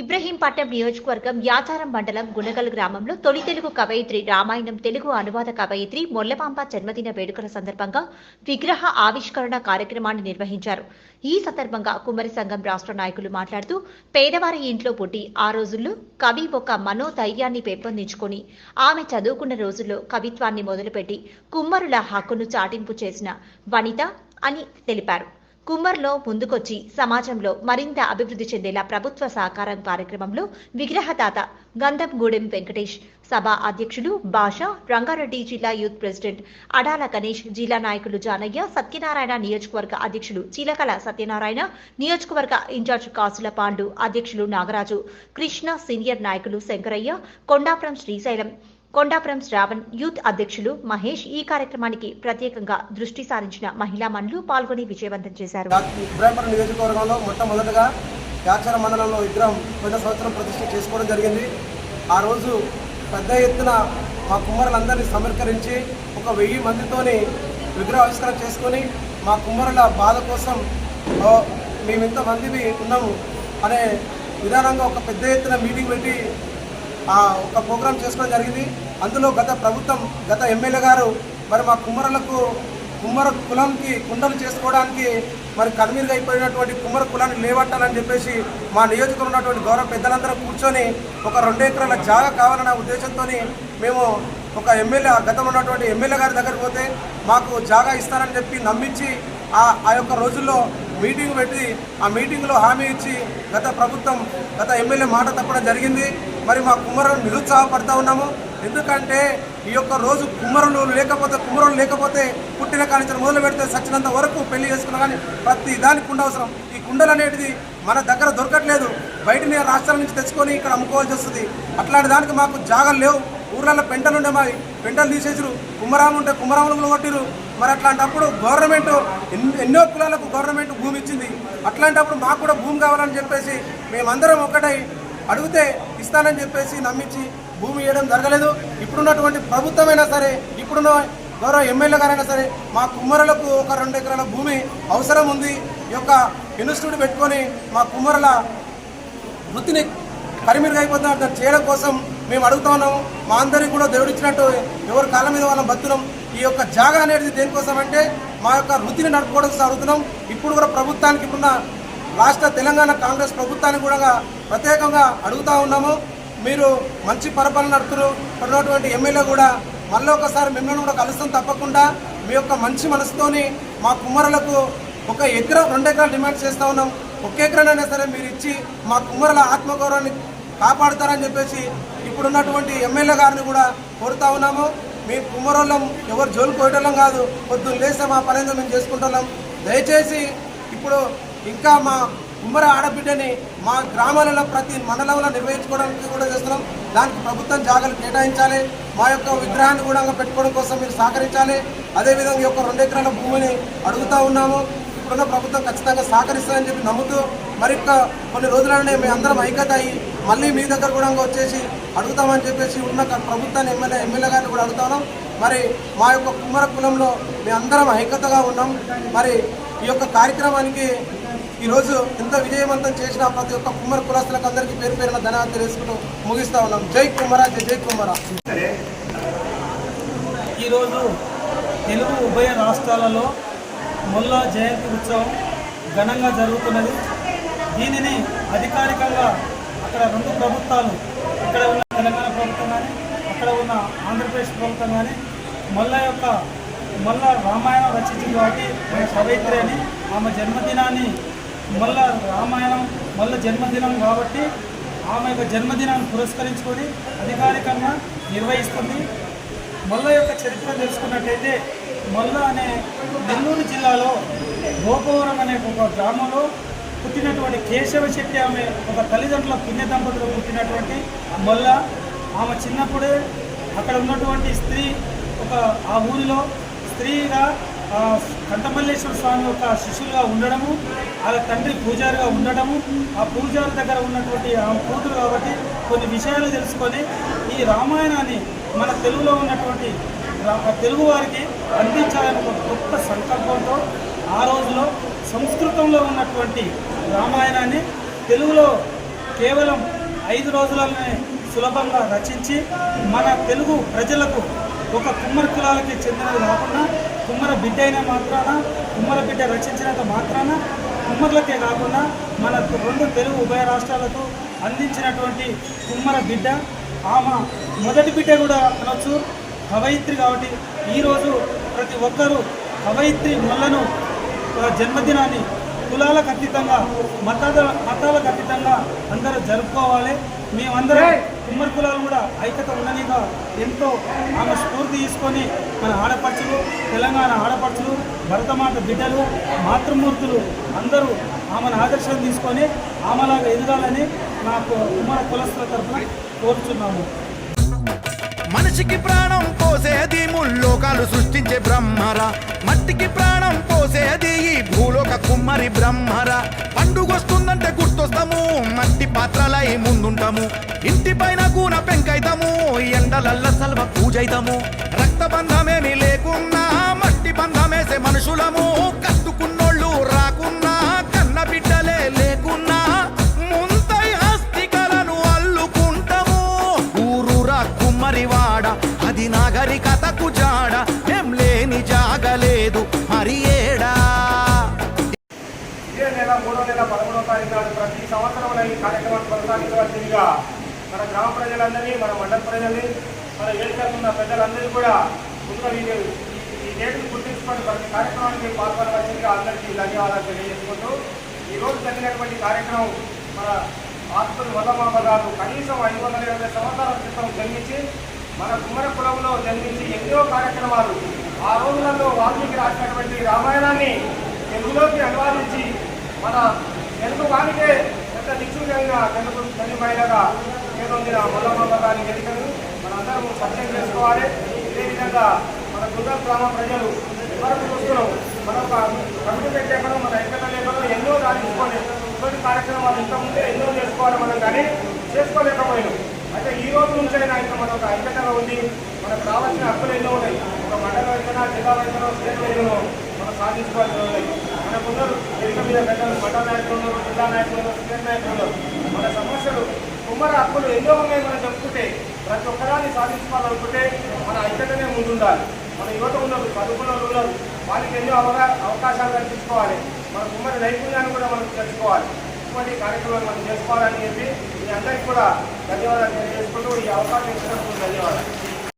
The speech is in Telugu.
ఇబ్రహీంపట్నం నియోజకవర్గం యాచారం మండలం గుణగల్ గ్రామంలో తొలి తెలుగు కవయిత్రి రామాయణం తెలుగు అనువాద కవయిత్రి మొల్లపాంప జన్మదిన వేడుకల సందర్భంగా విగ్రహ ఆవిష్కరణ కార్యక్రమాన్ని నిర్వహించారు. ఈ సందర్భంగా కుమ్మరి సంఘం రాష్ట్ర నాయకులు మాట్లాడుతూ పేదవారి ఇంట్లో పుట్టి ఆ రోజుల్లో కవి ఒక మనోధైర్యాన్ని పెంపొందించుకొని ఆమె చదువుకున్న రోజుల్లో కవిత్వాన్ని మొదలుపెట్టి కుమ్మరుల హక్కును చాటింపు చేసిన వనిత అని తెలిపారు. కుమ్మర్లో ముందుకొచ్చి సమాజంలో మరింత అభివృద్ధి చెందేలా ప్రభుత్వ సహకారం కార్యక్రమంలో విగ్రహదాత గంధంగూడెం వెంకటేష్ సభ అధ్యక్షులు భాష రంగారెడ్డి జిల్లా యూత్ ప్రెసిడెంట్ అడాల గణేష్ జిల్లా నాయకులు జానయ్య సత్యనారాయణ నియోజకవర్గ అధ్యక్షులు చీలకల సత్యనారాయణ నియోజకవర్గ ఇన్ఛార్జ్ కాసుల పాండు అధ్యక్షులు నాగరాజు కృష్ణ సీనియర్ నాయకులు శంకరయ్య కొండాపురం శ్రీశైలం కొండాపురం శ్రావణ్ యూత్ అధ్యక్షులు మహేష్ ఈ కార్యక్రమానికి ప్రత్యేకంగా దృష్టి సారించిన మహిళా మనులు పాల్గొని విజయవంతం చేశారు. ఇబ్రాహింపట్నం నియోజకవర్గంలో మొట్టమొదటగా యాచర మండలంలో విగ్రహం పోయిన సంవత్సరం ప్రతిష్ఠ చేసుకోవడం జరిగింది. ఆ రోజు పెద్ద ఎత్తున మా కుమ్మరులందరినీ సమీకరించి ఒక వెయ్యి మందితోని విగ్రహ ఆవిష్కరణ చేసుకొని మా కుమ్మరుల బాధ కోసం ఓ, మేము ఉన్నాము అనే విధానంగా ఒక పెద్ద ఎత్తున మీటింగ్ పెట్టి ఒక ప్రోగ్రామ్ చేసుకోవడం జరిగింది. అందులో గత ప్రభుత్వం గత ఎమ్మెల్యే గారు మరి మా కుమ్మరులకు కుమ్మర కులంకి కుండలు చేసుకోవడానికి మరి కనుమీరుగా అయిపోయినటువంటి కుమ్మర కులాన్ని లేవట్టాలని చెప్పేసి మా నియోజకవర్గం ఉన్నటువంటి గౌరవ పెద్దలందరూ కూర్చొని ఒక రెండు ఎకరాల జాగా కావాలన్న ఉద్దేశంతో మేము ఒక ఎమ్మెల్యే గతంలో ఉన్నటువంటి ఎమ్మెల్యే గారి దగ్గరికి పోతే మాకు జాగా ఇస్తారని చెప్పి నమ్మించి ఆ ఆ యొక్క రోజుల్లో మీటింగ్ పెట్టి ఆ మీటింగ్లో హామీ ఇచ్చి గత ప్రభుత్వం గత ఎమ్మెల్యే మాట తప్పడం జరిగింది. మరి మా కుమ్మరులను నిరుత్సాహపడతా ఉన్నాము. ఎందుకంటే ఈ యొక్క రోజు కుమ్మరులు లేకపోతే కుమ్మరులు లేకపోతే పుట్టిన కానించిన మొదలు పెడితే సచ్చినంత వరకు పెళ్ళి చేసుకున్నా కానీ ప్రతి దానికి కుండ అవసరం. ఈ కుండలు అనేటిది మన దగ్గర దొరకట్లేదు. బయట రాష్ట్రాల నుంచి తెచ్చుకొని ఇక్కడ అమ్ముకోవాల్సి వస్తుంది. అట్లాంటి దానికి మాకు జాగాలు లేవు. ఊర్లలో పెంటలు ఉండే మావి. పెంటలు తీసేసారు కుమ్మరాములు ఉంటే కుమ్మరాములు కొట్టిరు మరి అట్లాంటప్పుడు గవర్నమెంట్ ఎన్నో కులాలకు గవర్నమెంట్ భూమి ఇచ్చింది. అట్లాంటప్పుడు మాకు కూడా భూమి కావాలని చెప్పేసి మేమందరం ఒకటై అడిగితే ఇస్తానని చెప్పేసి నమ్మించి భూమి ఇవ్వడం జరగలేదు. ఇప్పుడున్నటువంటి ప్రభుత్వమైనా సరే ఇప్పుడున్న గౌరవ ఎమ్మెల్యే గారైనా సరే మా కుమ్మరులకు ఒక రెండు ఎకరాల భూమి అవసరం ఉంది. ఈ యొక్క ఇన్స్టిట్యూట్ పెట్టుకొని మా కుమ్మరుల వృత్తిని పరిమిరుగు అయిపోతున్నారు చేయడం కోసం మేము అడుగుతా ఉన్నాము. మా అందరికి కూడా దేవుడిచ్చినట్టు ఎవరి కాళ్ళ మీద వాళ్ళం బతున్నాం ఈ యొక్క జాగా అనేది దేనికోసం అంటే మా యొక్క వృత్తిని నడుపుకోవడం సాగుతున్నాం ఇప్పుడు కూడా ప్రభుత్వానికి ఇప్పుడున్న రాష్ట్ర తెలంగాణ కాంగ్రెస్ ప్రభుత్వానికి కూడా ప్రత్యేకంగా అడుగుతా ఉన్నాము. మీరు మంచి పరపాలన నడుపుతున్నారు. ఉన్నటువంటి ఎమ్మెల్యే కూడా మళ్ళీ ఒకసారి మిమ్మల్ని కూడా కలుస్తాం తప్పకుండా. మీ యొక్క మంచి మనసుతోని మా కుమ్మరులకు ఒక ఎకరం రెండు ఎకరాలు డిమాండ్ చేస్తూ ఉన్నాం. ఒక ఎకరానైనా సరే మీరు ఇచ్చి మా కుమ్మరుల ఆత్మగౌరవాన్ని కాపాడుతారని చెప్పేసి ఇప్పుడున్నటువంటి ఎమ్మెల్యే గారిని కూడా కోరుతా ఉన్నాము. మీ కుమ్మరోళ్ళం ఎవరు జోలు కోయటం కాదు. పొద్దున్న లేస్తే మా పని మేము చేసుకుంటున్నాం దయచేసి ఇప్పుడు ఇంకా మా కుమ్మర ఆడబిడ్డని మా గ్రామాలలో ప్రతి మండలంలో నిర్వహించుకోవడానికి కూడా చేస్తున్నాం. దానికి ప్రభుత్వం జాగ్రత్తలు కేటాయించాలి. మా యొక్క విగ్రహాన్ని కూడా పెట్టుకోవడం కోసం మీరు సహకరించాలి. అదేవిధంగా ఈ యొక్క రెండు ఎకరాల భూమిని అడుగుతా ఉన్నాము. ఇప్పుడున్న ప్రభుత్వం ఖచ్చితంగా సహకరిస్తుందని చెప్పి నమ్ముతూ మరి కొన్ని రోజులనే మేము అందరం ఐక్యత అయ్యి మళ్ళీ మీ దగ్గర కూడా వచ్చేసి అడుగుతామని చెప్పేసి ఉన్న ప్రభుత్వాన్ని ఎమ్మెల్యే ఎమ్మెల్యే గారిని కూడా అడుగుతాను మరి మా యొక్క కుమ్మర కులంలో మేము అందరం ఐక్యతగా ఉన్నాం. మరి ఈ యొక్క కార్యక్రమానికి ఈరోజు ఎంత విజయవంతం చేసిన ప్రతి ఒక్క కుమ్మర కులస్తులకు అందరికీ పేరు పేరున ధన్యవాదాలు తెలుసుకుంటూ ముగిస్తా ఉన్నాం. జై కుమ్మర జై జై కుమ్మర ఈరోజు తెలుగు ఉభయ రాష్ట్రాలలో మొల్ల జయంతి ఉత్సవం ఘనంగా జరుగుతున్నది. దీనిని అధికారికంగా అక్కడ రెండు ప్రభుత్వాలు ఇక్కడ ఉన్న తెలంగాణ ప్రభుత్వం కానీ అక్కడ ఉన్న ఆంధ్రప్రదేశ్ ప్రభుత్వం కానీ మొల్ల యొక్క మొల్ల రామాయణం రచించింది కాబట్టి మన సవిత్రి అని ఆమె జన్మదినాన్ని మొల్ల రామాయణం మళ్ళీ జన్మదినం కాబట్టి ఆమె యొక్క జన్మదినాన్ని పురస్కరించుకొని అధికారికంగా నిర్వహిస్తుంది. మల్ల యొక్క చరిత్ర తెలుసుకున్నట్టయితే మల్ల అనే నెల్లూరు జిల్లాలో గోపవరం అనే ఒక గ్రామంలో పుట్టినటువంటి కేశవ శెట్టి ఆమె ఒక తల్లిదండ్రుల పుణ్య దంపతులు పుట్టినటువంటి మల్ల ఆమె చిన్నప్పుడే అక్కడ ఉన్నటువంటి స్త్రీ ఒక ఆ ఊరిలో స్త్రీగా కంఠమల్లేశ్వర స్వామి యొక్క శిష్యులుగా ఉండడము వాళ్ళ తండ్రి పూజారిగా ఉండడము ఆ పూజారి దగ్గర ఉన్నటువంటి ఆ కూతురు కాబట్టి కొన్ని విషయాలు తెలుసుకొని ఈ రామాయణాన్ని మన తెలుగులో ఉన్నటువంటి రా- తెలుగు వారికి అందించాలని ఒక గొప్ప సంకల్పంతో ఆ రోజులో సంస్కృతంలో ఉన్నటువంటి రామాయణాన్ని తెలుగులో కేవలం ఐదు రోజులనే సులభంగా రచించి మన తెలుగు ప్రజలకు ఒక కుమ్మర కులాలకి చెందినది కాకుండా కుమ్మర బిడ్డ అయిన మాత్రాన కుమ్మర బిడ్డ రక్షించినంత మాత్రాన కుమ్మర్లకే కాకుండా మన రెండు తెలుగు ఉభయ రాష్ట్రాలకు అందించినటువంటి కుమ్మర బిడ్డ. ఆమె మొదటి బిడ్డ కూడా అనొచ్చు కవయిత్రి కాబట్టి ఈరోజు ప్రతి ఒక్కరూ కవయిత్రి మొల్లను జన్మదినాన్ని కులాలకు అతీతంగా మతాల మతాలకు అతీతంగా అందరూ జరుపుకోవాలి. మేమందరం ఉమ్మడి కులాలు కూడా ఐక్యత ఉండనిగా ఎంతో ఆమె స్ఫూర్తి తీసుకొని మన ఆడపడుచులు తెలంగాణ ఆడపడుచులు భరతమాత బిడ్డలు మాతృమూర్తులు అందరూ ఆమెను ఆదర్శం తీసుకొని ఆమెలాగా ఎదగాలని నాకు ఉమ్మడి కులస్తుల తరఫున కోరుచున్నాము. మనిషికి ప్రాణం పోసేది ముల్లోకాలు సృష్టించే బ్రహ్మర. మట్టికి ప్రాణం పోసేది ఈ భూలోక కుమ్మరి బ్రహ్మర. పండుగొస్తుందంటే గుర్తొస్తాము మట్టి పాత్రలై ముందుంటాము. ఇంటి పైన కూన పెంకైతాము. ఎండలల్ల సల్వ పూజైతాము. రక్త బంధమేమి లేకున్నా మట్టి బంధమేసే మనుషులము. కట్టుకున్నోళ్ళు రాకున్నా కన్న బిడ్డలే లేకున్నా ముంతై హస్తికలను అల్లుకుంటాము. ఊరూరా కుమ్మరివాడ అది నాగరికతకు జాడ. ఏం లేని జాగలేదు మరి ఏడా? నెల మూడో నెల పదమూడో తారీఖు నాడు ప్రతి సంవత్సరం ఈ కార్యక్రమాన్ని కొనసాగించవలసిందిగా గ్రామ ప్రజలందరినీ మన మండల ప్రజల్ని మన ఏర్పడుతున్న పెద్దలందరినీ కూడా ముందుగా ఈ డేట్ను గుర్తించుకొని ప్రతి కార్యక్రమానికి పాల్గొనవలసిందిగా అందరికీ ధన్యవాదాలు తెలియజేసుకుంటూ ఈరోజు జరిగినటువంటి కార్యక్రమం మన ఆత్మలు వల్లమామ గారు కనీసం ఐదు వందల ఇరవై సంవత్సరాల క్రితం జన్మించి మన కుమ్మర కులంలో జన్మించి ఎన్నో కార్యక్రమాలు ఆ రోజులలో వాల్మీకి రాసినటువంటి రామాయణాన్ని తెలుగులోకి అనువాదించి మన తెలుగు వానికే పెద్ద దిక్కుగా తెలుగు తెలుగు మహిళగా పేరొందిన మొల్లమ్మ గారి వేదికను మనందరం పరిచయం చేసుకోవాలి. ఇదే విధంగా మన గుజరాత్ గ్రామ ప్రజలు ఎవరికి చూస్తున్నాం. మన ఒక కమిటీ పెట్టేకడం మన ఎక్కడ లేకుండా ఎన్నో సాధించుకోవాలి ఇటువంటి కార్యక్రమాలు ఇంతకుముందే ఎన్నో చేసుకోవాలి మనం కానీ చేసుకోలేకపోయినాం అయితే ఈ రోజు నుంచైనా ఇంకా మన ఒక ఐక్యతగా ఉంది. మనకు రావాల్సిన హక్కులు ఎన్నో ఉన్నాయి. ఒక మండల వైద్యన జిల్లా వైద్యనో స్టేట్ వైద్యనో మనం సాధించుకోవాల్సి ఉన్నాయి. మనకున్నారు వేదిక మీద పెద్దలు మండల నాయకులు ఉన్నారు జిల్లా నాయకులు స్టేట్ నాయకులు మన సమస్యలు కుమ్మర హక్కులు ఎన్నో ఉన్నాయి మనం చెప్పుకుంటే ప్రతి ఒక్కదాన్ని సాధించుకోవాలనుకుంటే మన ఐక్యతనే ముందుండాలి. మన యువత ఉన్నారు చదువుకున్న ఉన్నారు వాళ్ళకి ఎన్నో అవగా అవకాశాలు కల్పించుకోవాలి. మన కుమ్మరి నైపుణ్యాన్ని కూడా మనం తెలుసుకోవాలి. ఇటువంటి కార్యక్రమాలు మనం చేసుకోవాలని చెప్పి మీ అందరికీ కూడా ధన్యవాదాలు తెలియజేసుకుంటూ ఈ అవకాశం ఇచ్చినందుకు ధన్యవాదాలు.